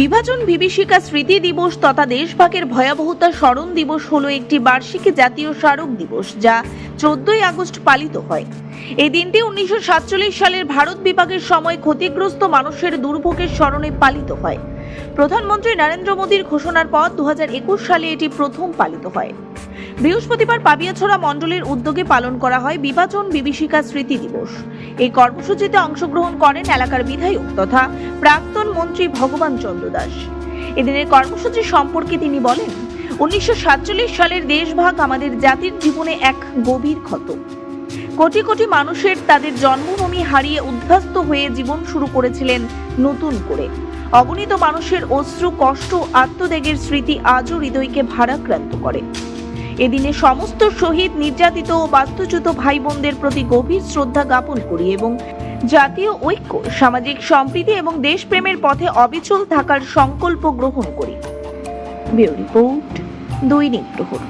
বিভাজন বিভীষিকা স্মৃতি দিবস তথা দেশভাগের ভয়াবহতা স্মরণ দিবস হলো একটি বার্ষিক জাতীয় স্মারক দিবস, যা চোদ্দই আগস্ট পালিত হয়। এই দিনটি উনিশশো সাতচল্লিশ সালের ভারত বিভাগের সময় ক্ষতিগ্রস্ত মানুষের দুর্ভোগের স্মরণে পালিত হয়। প্রধানমন্ত্রী নরেন্দ্র মোদীর ঘোষণার পর দু হাজার একুশ সালে এটি প্রথম পালিত হয়। বৃহস্পতিবার পাবিয়াছড়া মণ্ডলের উদ্যোগে পালন করা হয় বিভাজন বিভীষিকা স্মৃতি দিবস। এই কর্মসূচিতে অংশগ্রহণ করেন এলাকার বিধায়ক তথা প্রাক্তন মন্ত্রী ভগবান চন্দ্র দাস। এদিনের কর্মসূচি সম্পর্কে তিনি বলেন, উনিশশো সাতচল্লিশ সালের দেশভাগ আমাদের জাতির জীবনে এক গভীর ক্ষত। কোটি কোটি মানুষের তাদের জন্মভূমি হারিয়ে উদ্বাস্ত হয়ে জীবন শুরু করেছিলেন নতুন করে। অগণিত মানুষের অশ্রু, কষ্ট, আত্মত্যাগের স্মৃতি আজও হৃদয়কে ভারাক্রান্ত করে। এদিনে সমস্ত শহীদ, নির্যাতিত ও বাস্তুচ্যুত ভাই বোনদের প্রতি গভীর শ্রদ্ধা জ্ঞাপন করি এবং জাতীয় ঐক্য, সামাজিক সম্প্রীতি এবং দেশপ্রেমের পথে অবিচল থাকার সংকল্প গ্রহণ করি। রিপোর্ট, দৈনিক প্রহর